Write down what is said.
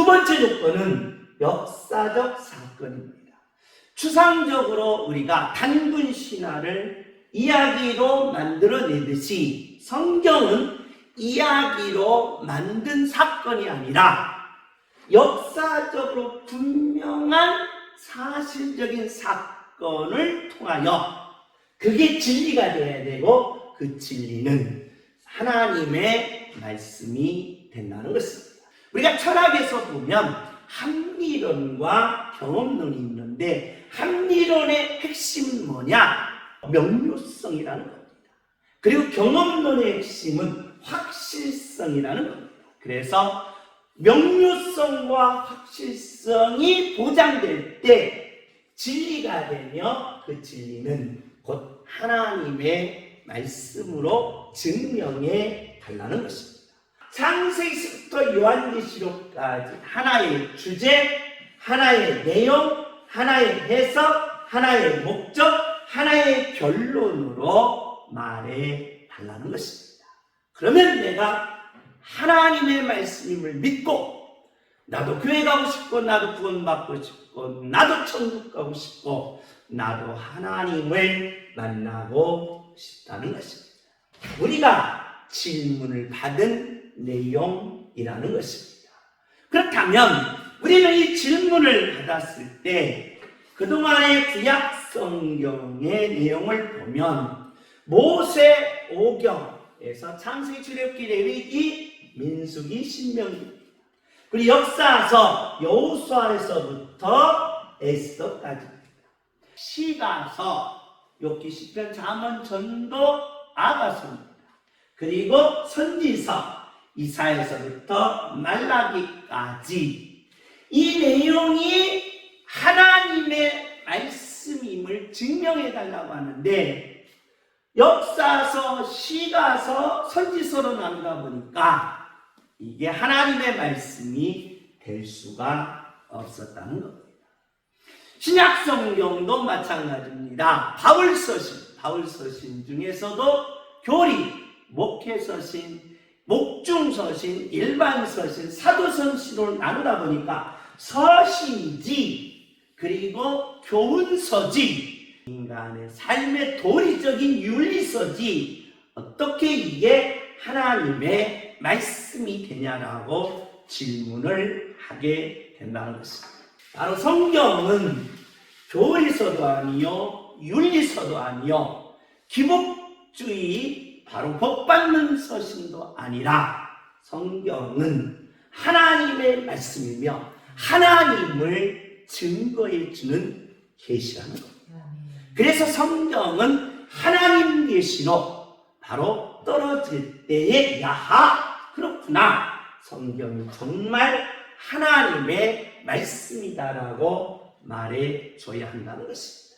두 번째 요건은 역사적 사건입니다. 추상적으로 우리가 단군 신화를 이야기로 만들어내듯이 성경은 이야기로 만든 사건이 아니라 역사적으로 분명한 사실적인 사건을 통하여 그게 진리가 되어야 되고 그 진리는 하나님의 말씀이 된다는 것입니다. 우리가 철학에서 보면 합리론과 경험론이 있는데 합리론의 핵심은 뭐냐? 명료성이라는 겁니다. 그리고 경험론의 핵심은 확실성이라는 겁니다. 그래서 명료성과 확실성이 보장될 때 진리가 되며 그 진리는 곧 하나님의 말씀으로 증명해 달라는 것입니다. 창세기부터 요한계시록까지 하나의 주제, 하나의 내용, 하나의 해석, 하나의 목적, 하나의 결론으로 말해 달라는 것입니다. 그러면 내가 하나님의 말씀임을 믿고 나도 교회 가고 싶고 나도 구원받고 싶고 나도 천국 가고 싶고 나도 하나님을 만나고 싶다는 것입니다. 우리가 질문을 받은 내용이라는 것입니다. 그렇다면 우리는 이 질문을 받았을 때 그동안의 구약 성경의 내용을 보면 모세 오경에서 창세기 출애굽기 레위기 민수기 신명기 그리고 역사서 여호수아에서부터 에스더까지 시가서 욥기 시편 잠언 전도 아가서입니다. 그리고 선지서 이사에서부터 말라기까지 이 내용이 하나님의 말씀임을 증명해 달라고 하는데 역사서, 시가서, 선지서로 나누다 보니까 이게 하나님의 말씀이 될 수가 없었다는 겁니다. 신약 성경도 마찬가지입니다. 바울 서신, 바울 서신 중에서도 교리, 목회 서신, 목중 서신, 일반 서신, 사도 서신으로 나누다 보니까 서신이지 그리고 교훈서지 인간의 삶의 도리적인 윤리서지 어떻게 이게 하나님의 말씀이 되냐라고 질문을 하게 된다는 것입니다. 바로 성경은 교리서도 아니요, 윤리서도 아니요, 기복주의, 바로 복받는 서신도 아니라 성경은 하나님의 말씀이며 하나님을 증거해 주는 계시라는 겁니다. 그래서 성경은 하나님 계시로 바로 떨어질 때의 야하 그렇구나 성경이 정말 하나님의 말씀이다라고 말해 줘야 한다는 것입니다.